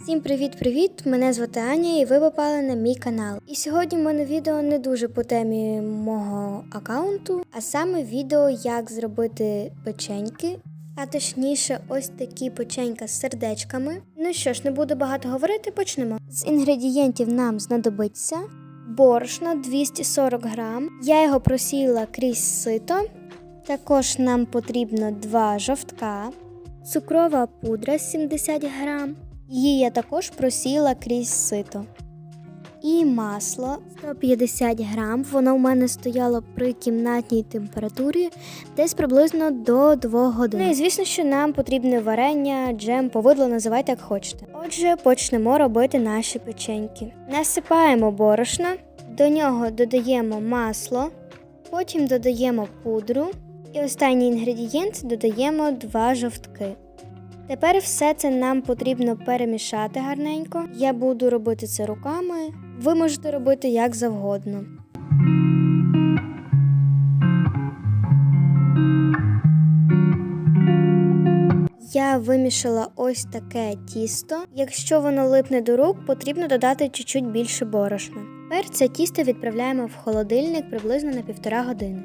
Всім привіт-привіт! Мене звати Аня і ви попали на мій канал. І сьогодні в мене відео не дуже по темі мого аккаунту, а саме відео, як зробити печеньки, а точніше, ось такі печенька з сердечками. Ну що ж, не буду багато говорити, почнемо. З інгредієнтів нам знадобиться борошно 240 грам. Я його просіяла крізь сито. Також нам потрібно два жовтка, цукрова пудра 70 грам. Її я також просіла крізь сито. І масло 150 грам. Воно в мене стояло при кімнатній температурі десь приблизно до 2 годин. Ну і звісно, що нам потрібне варення, джем, повидло, називайте як хочете. Отже, почнемо робити наші печеньки. Насипаємо борошно, до нього додаємо масло, потім додаємо пудру. І останній інгредієнт додаємо два жовтки. Тепер все це нам потрібно перемішати гарненько. Я буду робити це руками. Ви можете робити як завгодно. Я вимішала ось таке тісто. Якщо воно липне до рук, потрібно додати чуть-чуть більше борошна. Тепер це тісто відправляємо в холодильник приблизно на півтора години.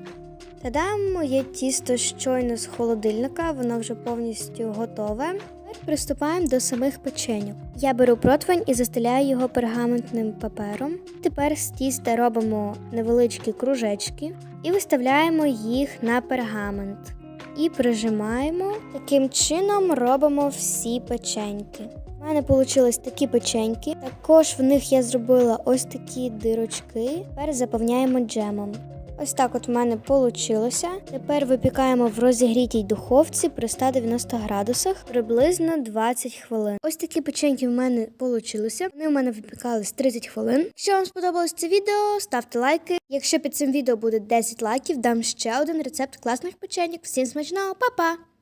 Та-дам, моє тісто щойно з холодильника, воно вже повністю готове. Тепер приступаємо до самих печеньок. Я беру противень і застеляю його пергаментним папером. Тепер з тіста робимо невеличкі кружечки і виставляємо їх на пергамент. І прижимаємо. Таким чином робимо всі печеньки. У мене вийшли такі печеньки. Також в них я зробила ось такі дирочки. Тепер заповняємо джемом. Ось так от в мене вийшло. Тепер випікаємо в розігрітій духовці при 190 градусах приблизно 20 хвилин. Ось такі печеньки в мене вийшли. Вони в мене випікались 30 хвилин. Якщо вам сподобалось це відео, ставте лайки. Якщо під цим відео буде 10 лайків, дам ще один рецепт класних печеньок. Всім смачного, па-па!